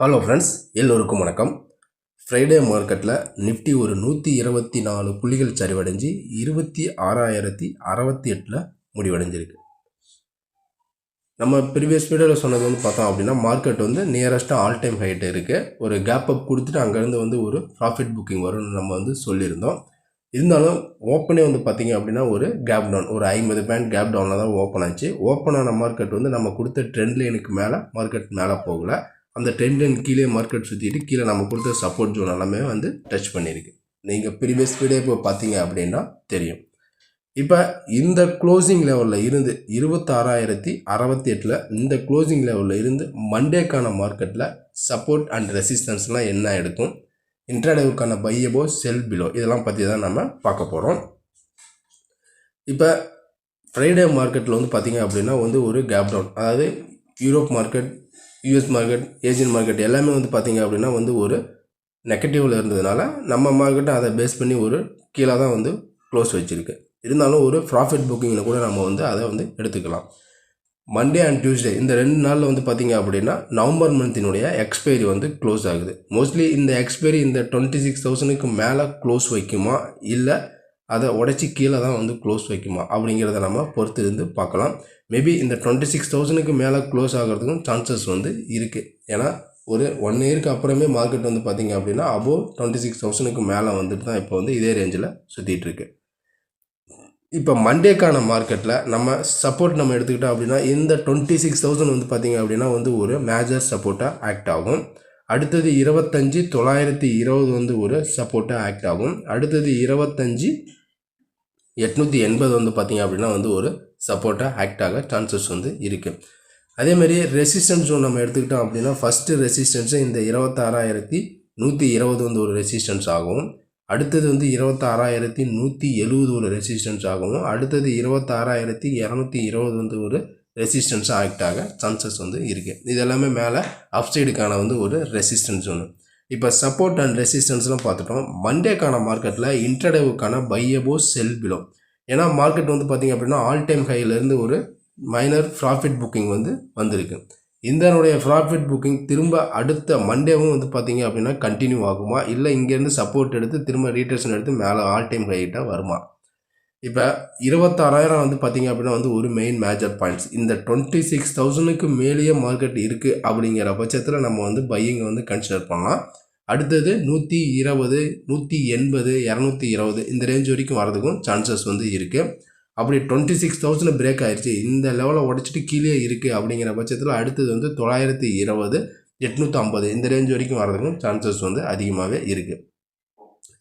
Hello friends எல்லோருக்கும் வணக்கம். Friday மார்க்கெட்டில் நிஃப்டி ஒரு நூற்றி இருபத்தி நாலு புள்ளிகள் சரிவடைஞ்சு இருபத்தி ஆறாயிரத்தி அறுபத்தி எட்டில் முடிவடைஞ்சிருக்கு. நம்ம ப்ரீவியஸ் வீடியோவில் சொன்னது வந்து பார்த்தோம் அப்படின்னா மார்க்கெட் வந்து நியரஸ்ட்டாக ஆல் டைம் ஹைட்டு இருக்குது ஒரு கேப் அப் கொடுத்துட்டு அங்கேருந்து வந்து ஒரு ப்ராஃபிட் புக்கிங் வரும்னு நம்ம வந்து சொல்லியிருந்தோம். இருந்தாலும் ஓப்பனே வந்து பார்த்தீங்க அப்படின்னா ஒரு கேப் டவுன் ஒரு ஐம்பது பேண்ட் கேப் டவுனில் தான் ஓப்பன் ஆச்சு. ஓப்பன் ஆன மார்க்கெட் வந்து நம்ம கொடுத்த ட்ரெண்ட் லைனுக்கு மேலே மார்க்கெட் மேலே போகலை. அந்த ட்ரெண்ட் லைன் கீழே மார்க்கெட் சுற்றிட்டு கீழே நம்ம கொடுத்த சப்போர்ட் ஜோன் எல்லாமே வந்து டச் பண்ணியிருக்கு நீங்கள் ப்ரீவியஸ் வீடியோ இப்போ பார்த்தீங்க அப்படின்னா தெரியும். இப்போ இந்த க்ளோசிங் லெவலில் இருந்து இருபத்தாறாயிரத்தி அறுபத்தி எட்டில் இந்த க்ளோசிங் லெவலில் இருந்து மண்டேக்கான மார்க்கெட்டில் சப்போர்ட் அண்ட் ரெசிஸ்டன்ஸ்லாம் என்ன எடுக்கும்? இன்ட்ராடேவுக்கான பையபோ செல் பிலோ இதெல்லாம் பற்றி தான் நம்ம பார்க்க போகிறோம் இப்போ ஃப்ரைடே மார்க்கெட்டில் வந்து பார்த்தீங்க அப்படின்னா வந்து ஒரு கேப் டவுன் அதாவது Europe market US market Asian market எல்லாமே வந்து பார்த்திங்க அப்படின்னா வந்து ஒரு நெகட்டிவில் இருந்ததுனால நம்ம மார்க்கெட்டை அதை பேஸ் பண்ணி ஒரு கீழே தான் வந்து க்ளோஸ் வச்சுருக்கு. இருந்தாலும் ஒரு ப்ராஃபிட் புக்கிங்கில் கூட நம்ம வந்து அதை வந்து எடுத்துக்கலாம். மண்டே அண்ட் டியூஸ்டே இந்த ரெண்டு நாளில் வந்து பார்த்தீங்க அப்படின்னா நவம்பர் மந்தினுடைய எக்ஸ்பைரி வந்து க்ளோஸ் ஆகுது. மோஸ்ட்லி இந்த எக்ஸ்பைரி இந்த டுவெண்ட்டி சிக்ஸ் தௌசண்ட்க்கு மேலே க்ளோஸ் வைக்குமா? இல்லை அதை உடச்சி கீழே தான் வந்து க்ளோஸ் வைக்குமா? அப்படிங்கிறத நம்ம பொறுத்து இருந்து பார்க்கலாம். மேபி இந்த டுவெண்ட்டி சிக்ஸ் தௌசண்ட்க்கு மேலே க்ளோஸ் ஆகிறதுக்கும் சான்சஸ் வந்து இருக்குது ஏன்னா ஒரு ஒன் இயருக்கு அப்புறமே மார்க்கெட் வந்து பார்த்திங்க அப்படின்னா அபோவ் டுவெண்ட்டி சிக்ஸ் தௌசண்ட்க்கு மேலே வந்துட்டு தான் இப்போ வந்து இதே ரேஞ்சில் சுற்றிட்டுருக்கு இப்போ மண்டேக்கான மார்க்கெட்டில் நம்ம சப்போர்ட் நம்ம எடுத்துக்கிட்டோம் அப்படின்னா இந்த டுவெண்ட்டி சிக்ஸ் தௌசண்ட் வந்து பார்த்திங்க அப்படின்னா வந்து ஒரு மேஜர் சப்போர்ட்டாக ஆக்ட் ஆகும். அடுத்தது இருபத்தஞ்சி தொள்ளாயிரத்தி இருபது வந்து ஒரு சப்போர்ட்டாக ஆக்ட் ஆகும். அடுத்தது இருபத்தஞ்சி எட்நூற்றி எண்பது வந்து பார்த்திங்க அப்படின்னா வந்து ஒரு சப்போர்ட்டாக ஆக்ட் ஆக சான்சஸ் வந்து இருக்குது அதேமாதிரி ரெசிஸ்டன்ஸ் ஜோன் நம்ம எடுத்துக்கிட்டோம் அப்படின்னா ஃபஸ்ட்டு ரெசிஸ்டன்ஸு இந்த இருபத்தாறாயிரத்தி நூற்றி இருபது வந்து ஒரு ரெசிஸ்டன்ஸ் ஆகும். அடுத்தது வந்து இருபத்தாறாயிரத்தி நூற்றி எழுபது ஒரு ரெசிஸ்டன்ஸ் ஆகும் அடுத்தது இருபத்தாறாயிரத்தி இரநூத்தி இருபது வந்து ஒரு ரெசிஸ்டன்ஸாக ஆக்ட் ஆக சான்சஸ் வந்து இருக்குது இது எல்லாமே மேலே அப்சைடுக்கான வந்து ஒரு ரெசிஸ்டன்ஸ் ஒன்று இப்போ சப்போர்ட் அண்ட் ரெசிஸ்டன்ஸ்லாம் பார்த்துட்டோம். மண்டேக்கான மார்க்கெட்டில் இன்டர்டேவுக்கான பையபோ செல் பிலோ ஏன்னா மார்க்கெட் வந்து பார்த்திங்க அப்படின்னா ஆல் டைம் ஹையிலேருந்து ஒரு மைனர் ப்ராஃபிட் புக்கிங் வந்து வந்திருக்கு. இந்தனுடைய ப்ராஃபிட் புக்கிங் திரும்ப அடுத்த மண்டேவும் வந்து பார்த்திங்க அப்படின்னா கண்டினியூ ஆகுமா? இல்லை இங்கேருந்து சப்போர்ட் எடுத்து திரும்ப ரீட்டர்ஷன் எடுத்து மேலே ஆல் டைம் ஹைட்டாக வருமா? இப்போ இருபத்தாறாயிரம் வந்து பார்த்திங்க அப்படின்னா வந்து ஒரு மெயின் மேஜர் பாயிண்ட்ஸ் இந்த டுவெண்ட்டி சிக்ஸ் தௌசண்ட்க்கு மேலேயே மார்க்கெட் இருக்குது அப்படிங்கிற பட்சத்தில் நம்ம வந்து பையிங்கை வந்து கன்சிடர் பண்ணலாம். அடுத்தது நூற்றி இருபது நூற்றி எண்பது இரநூத்தி இருபது இந்த ரேஞ்ச் வரைக்கும் வரதுக்கும் சான்சஸ் வந்து இருக்குது அப்படி டுவெண்ட்டி சிக்ஸ் தௌசண்ட் பிரேக் ஆயிடுச்சு இந்த லெவலில் உடச்சிட்டு கீழே இருக்குது அப்படிங்கிற பட்சத்தில் அடுத்தது வந்து தொள்ளாயிரத்தி இருபது எட்நூற்றி ஐம்பது இந்த ரேஞ்ச் வரைக்கும் வரதுக்கும் சான்சஸ் வந்து அதிகமாகவே இருக்குது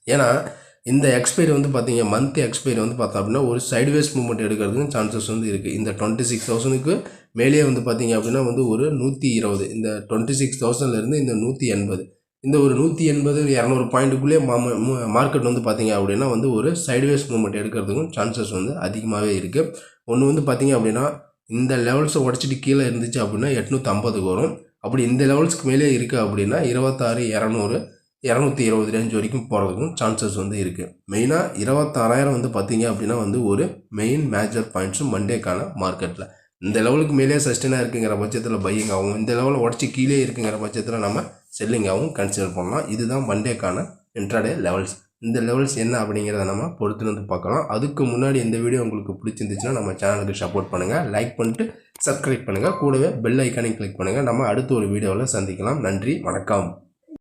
ஏன்னா இந்த எக்ஸ்பைரி வந்து பார்த்தீங்க மந்த் எக்ஸ்பைரி வந்து பார்த்தோம் அப்படின்னா ஒரு சைட்வேஸ் மூவ்மெண்ட் எடுக்கிறதுக்கும் சான்சஸ் வந்து இருக்குது இந்த டுவெண்ட்டி சிக்ஸ் தௌசண்ட்க்கு மேலேயே வந்து பார்த்தீங்க அப்படின்னா வந்து ஒரு நூற்றி இருபது. இந்த டுவெண்ட்டி சிக்ஸ் தௌசண்ட்லேருந்து இந்த நூற்றி எண்பது. இந்த ஒரு நூற்றி எண்பது இரநூறு பாயிண்ட்டுக்குள்ளேயே மார்க்கெட் வந்து பார்த்தீங்க அப்படின்னா வந்து ஒரு சைட்வேஸ் மூவ்மெண்ட் எடுக்கிறதுக்கும் சான்சஸ் வந்து அதிகமாகவே இருக்குது ஒன்று வந்து பார்த்தீங்க அப்படின்னா இந்த லெவல்ஸை உடச்சிட்டு கீழே இருந்துச்சு அப்படின்னா எட்நூற்றம்பதுக்கு வரும். அப்படி இந்த லெவல்ஸ்க்கு மேலே இருக்குது அப்படின்னா இருபத்தாறு இரநூறு இரநூத்தி இருபது ரேஞ்ச் வரைக்கும் போகிறதுக்கும் சான்சஸ் வந்து இருக்குது மெயினாக இருபத்தாறாயிரம் வந்து பார்த்தீங்க அப்படின்னா வந்து ஒரு மெயின் மேஜர் பாயிண்ட்ஸும் மண்டேக்கான மார்க்கெட்டில் இந்த லெவலுக்கு மேலே சஸ்டெயினாக இருக்குங்கிற பட்சத்தில் பையிங் ஆகும். இந்த லெவலில் உடச்சி கீழே இருக்குங்கிற பட்சத்தில் நம்ம செல்லிங்காகவும் கன்சிடர் பண்ணலாம். இதுதான் மண்டேக்கான இன்ட்ராடே லெவல்ஸ் இந்த லெவல்ஸ் என்ன அப்படிங்கிறத நம்ம பொறுத்து வந்து பார்க்கலாம். அதுக்கு முன்னாடி இந்த வீடியோ உங்களுக்கு பிடிச்சிருந்துச்சுன்னா நம்ம சேனலுக்கு சப்போர்ட் பண்ணுங்கள் லைக் பண்ணிட்டு சப்ஸ்கிரைப் பண்ணுங்கள் கூடவே பெல் ஐக்கானையும் கிளிக் பண்ணுங்கள் நம்ம அடுத்த ஒரு வீடியோவில் சந்திக்கலாம். நன்றி. வணக்கம்.